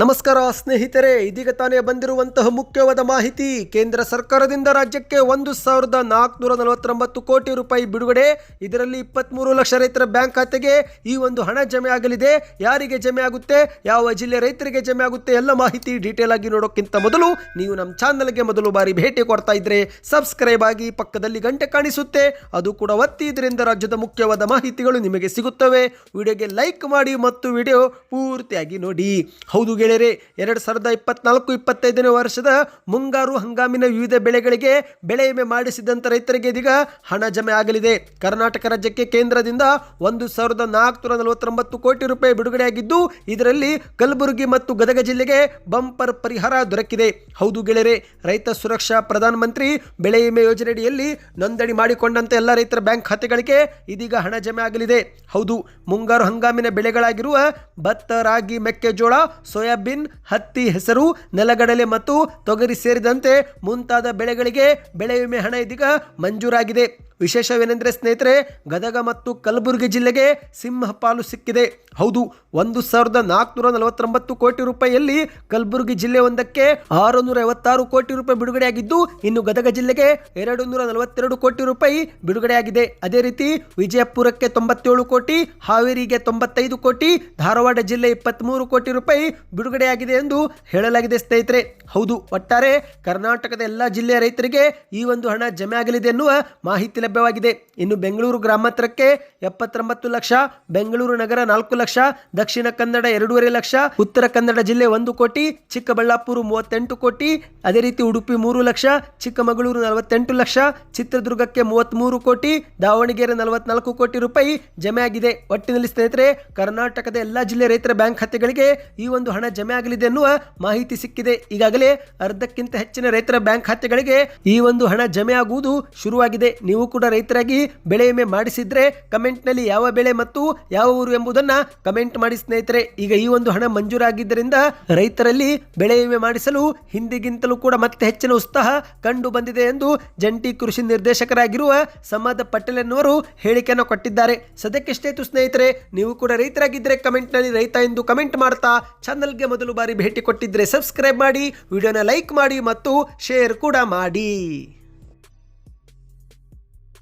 ನಮಸ್ಕಾರ ಸ್ನೇಹಿತರೆ, ಇದೀಗ ತಾನೇ ಬಂದಿರುವಂತಹ ಮುಖ್ಯವಾದ ಮಾಹಿತಿ. ಕೇಂದ್ರ ಸರ್ಕಾರದಿಂದ ರಾಜ್ಯಕ್ಕೆ ಒಂದು ಸಾವಿರದ ನಾಲ್ಕುನೂರ ನಲವತ್ತೊಂಬತ್ತು ಕೋಟಿ ರೂಪಾಯಿ ಬಿಡುಗಡೆ, ಇದರಲ್ಲಿ ಇಪ್ಪತ್ತ್ಮೂರು ಲಕ್ಷ ರೈತರ ಬ್ಯಾಂಕ್ ಖಾತೆಗೆ ಈ ಒಂದು ಹಣ ಜಮೆ ಆಗಲಿದೆ. ಯಾರಿಗೆ ಜಮೆ ಆಗುತ್ತೆ, ಯಾವ ಜಿಲ್ಲೆ ರೈತರಿಗೆ ಜಮೆ ಆಗುತ್ತೆ, ಎಲ್ಲ ಮಾಹಿತಿ ಡೀಟೇಲ್ ಆಗಿ ನೋಡೋಕ್ಕಿಂತ ಮೊದಲು ನೀವು ನಮ್ಮ ಚಾನಲ್ಗೆ ಮೊದಲು ಬಾರಿ ಭೇಟಿ ಕೊಡ್ತಾ ಇದ್ರೆ ಸಬ್ಸ್ಕ್ರೈಬ್ ಆಗಿ ಪಕ್ಕದಲ್ಲಿ ಗಂಟೆ ಕಾಣಿಸುತ್ತೆ. ಅದು ಕೂಡ ಒತ್ತಿ, ಇದರಿಂದ ರಾಜ್ಯದ ಮುಖ್ಯವಾದ ಮಾಹಿತಿಗಳು ನಿಮಗೆ ಸಿಗುತ್ತವೆ. ವಿಡಿಯೋಗೆ ಲೈಕ್ ಮಾಡಿ ಮತ್ತು ವಿಡಿಯೋ ಪೂರ್ತಿಯಾಗಿ ನೋಡಿ. ಹೌದು ಗೆಳೆಯರೆ, ಎರಡು ಸಾವಿರದ ಇಪ್ಪತ್ನಾಲ್ಕು ಇಪ್ಪತ್ತೈದನೇ ವರ್ಷದ ಮುಂಗಾರು ಹಂಗಾಮಿನ ವಿವಿಧ ಬೆಳೆಗಳಿಗೆ ಬೆಳೆ ವಿಮೆ ಮಾಡಿಸಿದಂಥ ರೈತರಿಗೆ ಇದೀಗ ಹಣ ಜಮೆ ಆಗಲಿದೆ. ಕರ್ನಾಟಕ ರಾಜ್ಯಕ್ಕೆ ಕೇಂದ್ರದಿಂದ ಒಂದು ಸಾವಿರದ ನಾಲ್ಕುನೂರ ನಲವತ್ತೊಂಬತ್ತು ಕೋಟಿ ರೂಪಾಯಿ ಬಿಡುಗಡೆಯಾಗಿದ್ದು, ಇದರಲ್ಲಿ ಕಲಬುರಗಿ ಮತ್ತು ಗದಗ ಜಿಲ್ಲೆಗೆ ಬಂಪರ್ ಪರಿಹಾರ ದೊರಕಿದೆ. ಹೌದು ಗೆಳೆಯರೆ, ರೈತ ಸುರಕ್ಷಾ ಪ್ರಧಾನ ಮಂತ್ರಿ ಬೆಳೆ ವಿಮೆ ಯೋಜನೆಯಡಿಯಲ್ಲಿ ನೋಂದಣಿ ಮಾಡಿಕೊಂಡಂತೆ ಎಲ್ಲ ರೈತರ ಬ್ಯಾಂಕ್ ಖಾತೆಗಳಿಗೆ ಇದೀಗ ಹಣ ಜಮೆ ಆಗಲಿದೆ. ಹೌದು, ಮುಂಗಾರು ಹಂಗಾಮಿನ ಬೆಳೆಗಳಾಗಿರುವ ಭತ್ತ, ರಾಗಿ, ಮೆಕ್ಕೆಜೋಳ, ಸೋಯಾಬೀನ್, ಹತ್ತಿ, ಹೆಸರು, ನೆಲಗಡಲೆ ಮತ್ತು ತೊಗರಿ ಸೇರಿದಂತೆ ಮುಂತಾದ ಬೆಳೆಗಳಿಗೆ ಬೆಳೆ ವಿಮೆ ಹಣ ಇದೀಗ ಮಂಜೂರಾಗಿದೆ. ವಿಶೇಷವೇನೆಂದರೆ ಸ್ನೇಹಿತರೆ, ಗದಗ ಮತ್ತು ಕಲಬುರಗಿ ಜಿಲ್ಲೆಗೆ ಸಿಂಹ ಪಾಲು ಸಿಕ್ಕಿದೆ. ಹೌದು, ಒಂದು ಸಾವಿರದ ನಾಲ್ಕುನೂರ ನಲವತ್ತೊಂಬತ್ತು ಕೋಟಿ ರೂಪಾಯಿಯಲ್ಲಿ ಕಲಬುರಗಿ ಜಿಲ್ಲೆ ಒಂದಕ್ಕೆ ಆರುನೂರ ಐವತ್ತಾರು ಕೋಟಿ ರೂಪಾಯಿ ಬಿಡುಗಡೆಯಾಗಿದ್ದು, ಇನ್ನು ಗದಗ ಜಿಲ್ಲೆಗೆ ಎರಡು ನೂರ ನಲವತ್ತೆರಡು ಕೋಟಿ ರೂಪಾಯಿ ಬಿಡುಗಡೆಯಾಗಿದೆ. ಅದೇ ರೀತಿ, ವಿಜಯಪುರಕ್ಕೆ ತೊಂಬತ್ತೇಳು ಕೋಟಿ, ಹಾವೇರಿಗೆ ತೊಂಬತ್ತೈದು ಕೋಟಿ, ಧಾರವಾಡ ಜಿಲ್ಲೆ ಇಪ್ಪತ್ತ್ಮೂರು ಕೋಟಿ ರೂಪಾಯಿ ಬಿಡುಗಡೆಯಾಗಿದೆ ಎಂದು ಹೇಳಲಾಗಿದೆ ಸ್ನೇಹಿತರೆ. ಹೌದು, ಒಟ್ಟಾರೆ ಕರ್ನಾಟಕದ ಎಲ್ಲ ಜಿಲ್ಲೆಯ ರೈತರಿಗೆ ಈ ಒಂದು ಹಣ ಜಮೆ ಆಗಲಿದೆ ಎನ್ನುವ ಮಾಹಿತಿ ಲಭ್ಯವಾಗಿದೆ. ಇನ್ನು ಬೆಂಗಳೂರು ಗ್ರಾಮಾಂತರಕ್ಕೆ ಎಪ್ಪತ್ತೊಂಬತ್ತು ಲಕ್ಷ, ಬೆಂಗಳೂರು ನಗರ ನಾಲ್ಕು ಲಕ್ಷ, ದಕ್ಷಿಣ ಕನ್ನಡ ಎರಡೂವರೆ ಲಕ್ಷ, ಉತ್ತರ ಕನ್ನಡ ಜಿಲ್ಲೆ ಒಂದು ಕೋಟಿ, ಚಿಕ್ಕಬಳ್ಳಾಪುರ ಮೂವತ್ತೆಂಟು ಕೋಟಿ, ಅದೇ ರೀತಿ ಉಡುಪಿ ಮೂರು ಲಕ್ಷ, ಚಿಕ್ಕಮಗಳೂರು ನಲವತ್ತೆಂಟು ಲಕ್ಷ, ಚಿತ್ರದುರ್ಗಕ್ಕೆ ಮೂವತ್ತ್ಮೂರು ಕೋಟಿ, ದಾವಣಗೆರೆ ನಲವತ್ನಾಲ್ಕು ಕೋಟಿ ರೂಪಾಯಿ ಜಮೆ ಆಗಿದೆ. ಒಟ್ಟಿನಲ್ಲಿ ಸ್ನೇಹಿತರೆ, ಕರ್ನಾಟಕದ ಎಲ್ಲ ಜಿಲ್ಲೆ ರೈತರ ಬ್ಯಾಂಕ್ ಖಾತೆಗಳಿಗೆ ಈ ಒಂದು ಹಣ ಜಮೆ ಆಗಲಿದೆ ಎನ್ನುವ ಮಾಹಿತಿ ಸಿಕ್ಕಿದೆ. ಈಗಾಗಲೇ ಅರ್ಧಕ್ಕಿಂತ ಹೆಚ್ಚಿನ ರೈತರ ಬ್ಯಾಂಕ್ ಖಾತೆಗಳಿಗೆ ಈ ಒಂದು ಹಣ ಜಮೆ ಆಗುವುದು ಶುರುವಾಗಿದೆ. ನೀವು ಕೂಡ ರೈತರಾಗಿ ಬೆಳೆ ವಿಮೆ ಮಾಡಿಸಿದ್ರೆ ಕಮೆಂಟ್ನಲ್ಲಿ ಯಾವ ಬೆಳೆ ಮತ್ತು ಯಾವ ಊರು ಎಂಬುದನ್ನ ಕಮೆಂಟ್ ಮಾಡಿ ಸ್ನೇಹಿತರೆ. ಈಗ ಈ ಒಂದು ಹಣ ಮಂಜೂರಾಗಿದ್ದರಿಂದ ರೈತರಲ್ಲಿ ಬೆಳೆ ವಿಮೆ ಮಾಡಿಸಲು ಹಿಂದಿಗಿಂತಲೂ ಕೂಡ ಮತ್ತೆ ಹೆಚ್ಚಿನ ಉತ್ಸಾಹ ಕಂಡು ಬಂದಿದೆ ಎಂದು ಜಂಟಿ ಕೃಷಿ ನಿರ್ದೇಶಕರಾಗಿರುವ ಸಮಾದ ಪಟೇಲ್ ಎನ್ನುವರು ಹೇಳಿಕೆಯನ್ನು ಕೊಟ್ಟಿದ್ದಾರೆ. ಸದ್ಯಕ್ಕಿಷ್ಟೇ ಸ್ನೇಹಿತರೆ, ನೀವು ಕೂಡ ರೈತರಾಗಿದ್ದರೆ ಕಮೆಂಟ್ನಲ್ಲಿ ರೈತ ಎಂದು ಕಮೆಂಟ್ ಮಾಡ್ತಾ ಚಾನಲ್ಗೆ ಮೊದಲು ಬಾರಿ ಭೇಟಿ ಕೊಟ್ಟಿದ್ರೆ ಸಬ್ಸ್ಕ್ರೈಬ್ ಮಾಡಿ ವಿಡಿಯೋನ ಲೈಕ್ ಮಾಡಿ ಮತ್ತು ಶೇರ್ ಕೂಡ ಮಾಡಿ.